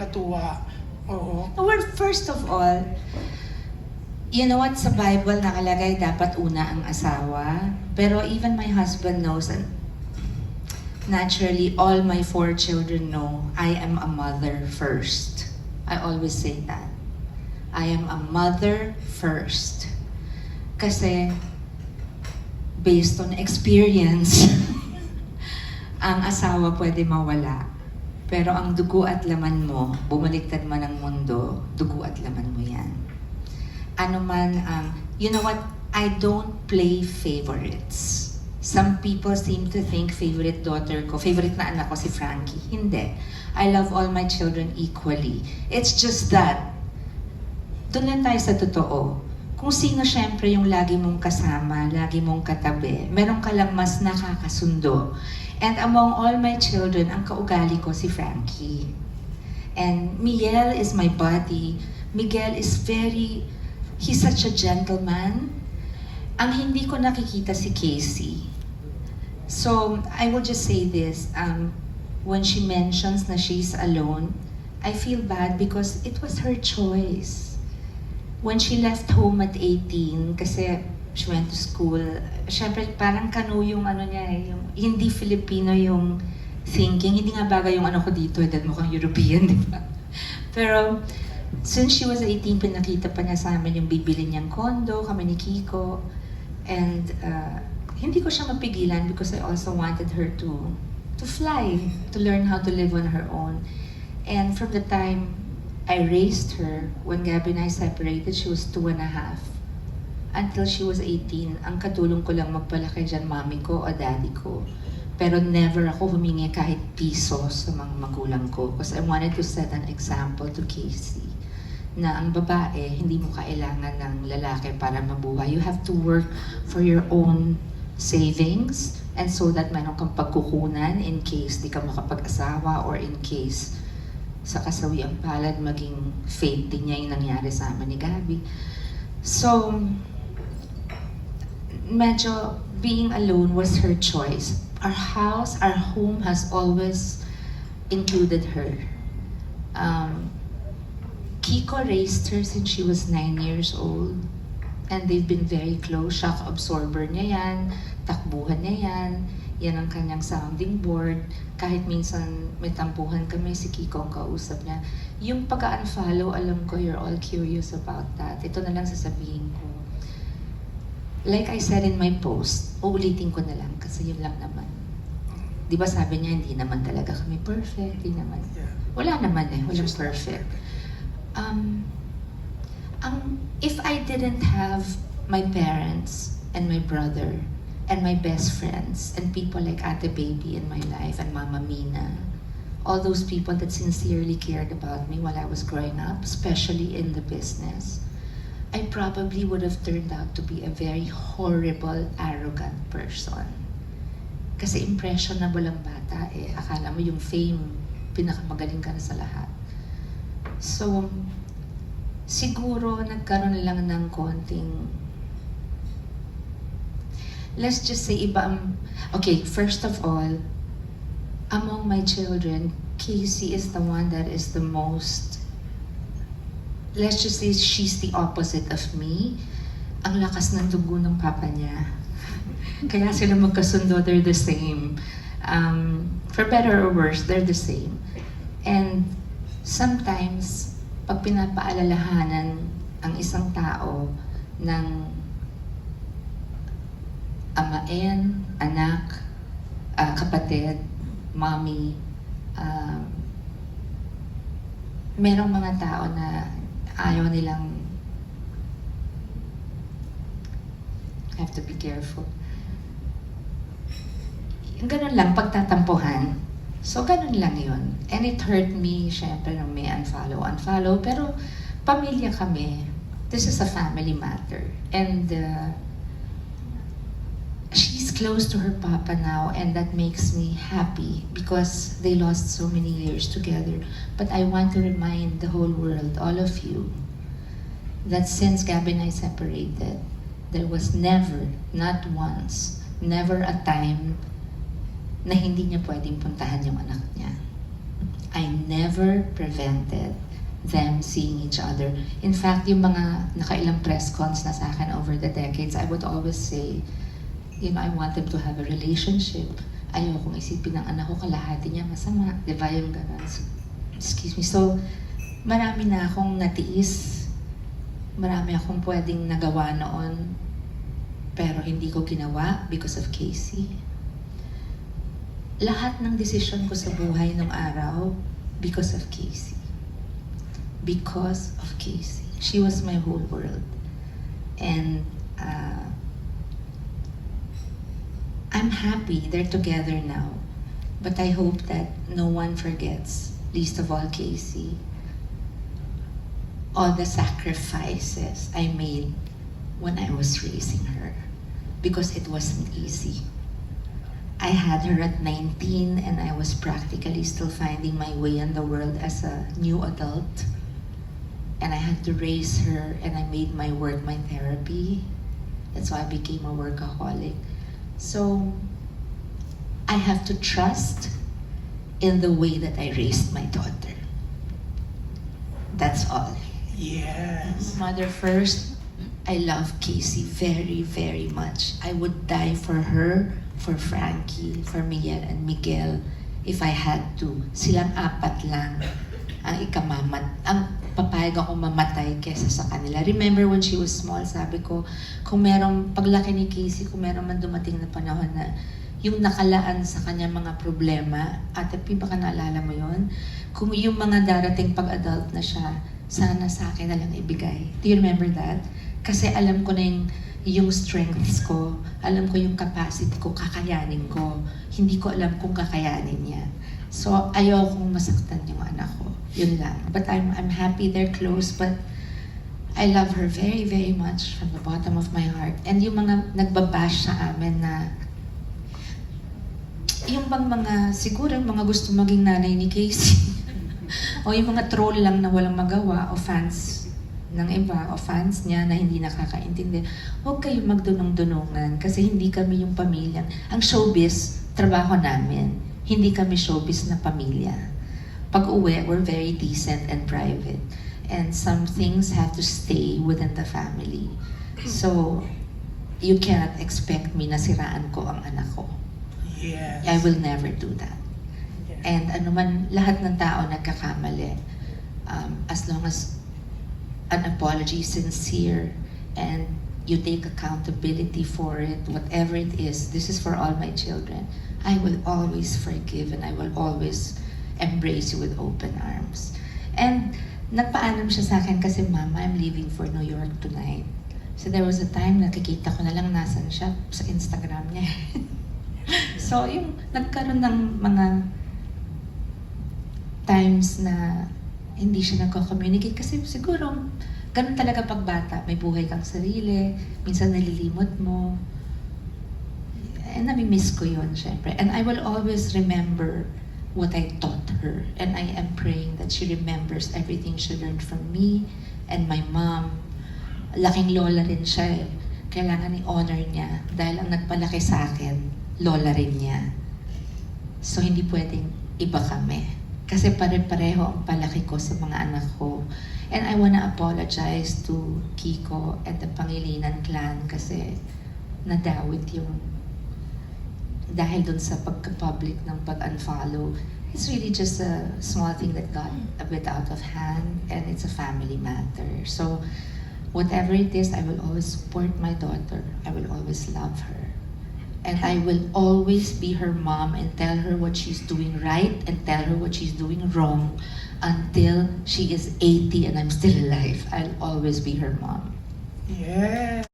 natuwa. Oo. Well, first of all, you know what, sa Bible nakalagay dapat una ang asawa. Pero even my husband knows, and naturally, all my four children know I am a mother first. I always say that. I am a mother first. Kasi, based on experience, ang asawa pwede mawala. Pero ang dugo at laman mo, bumaliktad man ang mundo, dugo at laman mo yan. Ano man ang, you know what, I don't play favorites. Some people seem to think favorite daughter ko, favorite na anak ko si Frankie. Hindi. I love all my children equally. It's just that, doon lang tayo sa totoo. Kung sino syempre yung lagi mong kasama, lagi mong katabi, meron ka lang mas nakakasundo. And among all my children, ang kaugali ko si Frankie. And Miguel is my buddy. Miguel is very, he's such a gentleman. Ang hindi ko nakikita si Casey. So, I will just say this. Um, when she mentions na she's alone, I feel bad because it was her choice. When she left home at 18, kasi she went to school, syempre parang kanu yung ano niya eh, yung hindi Filipino yung thinking. Hindi nga bagay yung ano ko dito, dahil mukhang European, di ba? Pero, since she was 18, pinakita pa niya sa amin yung bibili niyang kondo, kami ni Kiko. And uh, hindi ko siya mapigilan because I also wanted her to to fly, to learn how to live on her own. And from the time I raised her, when Gabby and I separated, she was two and a half. Until she was 18, ang katulong ko lang magpalaki dyan, mami ko o daddy ko. Pero never ako humingi kahit piso sa mga magulang ko because I wanted to set an example to Casey na ang babae, hindi mo kailangan ng lalaki para mabuhay. You have to work for your own savings and so that meron kang pagkukunan in case di ka makapag-asawa or in case sa kasawiang palad maging fate din niya yung nangyari sa amin ni Gabi. So, medyo being alone was her choice. Our house, our home has always included her. Um, Kiko raised her since she was nine years old. And they've been very close. Shock absorber niya yan, takbuhan niya yan, yan ang kanyang sounding board. Kahit minsan may tampuhan kami, si Kiko ang kausap niya. Yung pag-unfollow, alam ko you're all curious about that. Ito na lang sasabihin ko. Like I said in my post, uulitin ko na lang kasi yun lang naman. Di ba sabi niya, hindi naman talaga kami perfect, hindi naman. Wala naman eh, walang perfect. Um, ang, if I didn't have my parents and my brother and my best friends and people like Ate Baby in my life and Mama Mina, all those people that sincerely cared about me while I was growing up, especially in the business, I probably would have turned out to be a very horrible, arrogant person. Kasi impressionable ang bata eh. Akala mo yung fame, pinakamagaling ka na sa lahat. So, siguro nagkaroon lang ng konting let's just say iba ang okay first of all among my children Casey is the one that is the most let's just say she's the opposite of me. Ang lakas ng dugo ng papa niya. Kaya sila magkasundo they're the same. Um, for better or worse they're the same. And sometimes pag pinapaalalahanan ang isang tao ng amain, anak, ah, kapatid, mommy, um, merong mga tao na ayaw nilang I have to be careful. Yung ganun lang, pagtatampuhan. So, ganun lang yun. And it hurt me, syempre, nung may unfollow, unfollow. Pero, pamilya kami. This is a family matter. And, uh, she's close to her papa now and that makes me happy because they lost so many years together. But I want to remind the whole world, all of you, that since Gabby and I separated, there was never, not once, never a time na hindi niya pwedeng puntahan yung anak niya. I never prevented them seeing each other. In fact, yung mga nakailang press cons na sa akin over the decades, I would always say, you know, I want them to have a relationship. Ayokong isipin ng anak ko kalahati niya masama. Di ba yung ganun? Excuse me. So, marami na akong natiis. Marami akong pwedeng nagawa noon. Pero hindi ko ginawa because of Casey. Lahat ng desisyon ko sa buhay nung araw because of Casey. Because of Casey. She was my whole world. And uh, I'm happy they're together now. But I hope that no one forgets, least of all Casey, all the sacrifices I made when I was raising her. Because it wasn't easy. I had her at 19 and I was practically still finding my way in the world as a new adult. And I had to raise her and I made my work my therapy. That's why I became a workaholic. So I have to trust in the way that I raised my daughter. That's all. Yes. Mother first, I love Casey very, very much. I would die for her, for Frankie, for Miguel and Miguel if I had to. Silang apat lang ang ikamamat, ang papayag ako mamatay kesa sa kanila. Remember when she was small, sabi ko, kung merong paglaki ni Casey, kung merong man dumating na panahon na yung nakalaan sa kanya mga problema, at baka naalala mo yon kung yung mga darating pag-adult na siya, sana sa akin na lang ibigay. Do you remember that? Kasi alam ko na yung, yung strengths ko, alam ko yung capacity ko, kakayanin ko. Hindi ko alam kung kakayanin niya. So, ayokong masaktan yung anak ko. Yun lang. But I'm, I'm happy they're close, but I love her very, very much from the bottom of my heart. And yung mga nagbabash sa amin na yung bang mga, siguro yung mga gusto maging nanay ni Casey. o yung mga troll lang na walang magawa o fans ng iba o fans niya na hindi nakakaintindi. Huwag kayong magdunong-dunungan kasi hindi kami yung pamilya. Ang showbiz, trabaho namin. Hindi kami showbiz na pamilya. Pag uwi, we're very decent and private. And some things have to stay within the family. So, you cannot expect me na siraan ko ang anak ko. Yes. I will never do that. And ano lahat ng tao nagkakamali. Um, as long as an apology is sincere and you take accountability for it, whatever it is, this is for all my children. I will always forgive and I will always embrace you with open arms. And nagpaalam siya sa akin kasi, Mama, I'm leaving for New York tonight. So there was a time nakikita ko na lang nasan siya sa Instagram niya. so yung nagkaroon ng mga times na hindi siya nagko-communicate kasi siguro ganun talaga pag bata. May buhay kang sarili, minsan nalilimot mo. And nami-miss ko yun, syempre. And I will always remember what I taught her. And I am praying that she remembers everything she learned from me and my mom. Laking lola rin siya eh. Kailangan i-honor niya dahil ang nagpalaki sa akin, lola rin niya. So hindi pwedeng iba kami. Kasi pare-pareho ang palaki ko sa mga anak ko. And I wanna apologize to Kiko and the Pangilinan clan kasi nadawit yung dahil dun sa pagka-public ng pag-unfollow. It's really just a small thing that got a bit out of hand and it's a family matter. So whatever it is, I will always support my daughter. I will always love her. And I will always be her mom and tell her what she's doing right and tell her what she's doing wrong until she is 80 and I'm still alive. I'll always be her mom. Yes.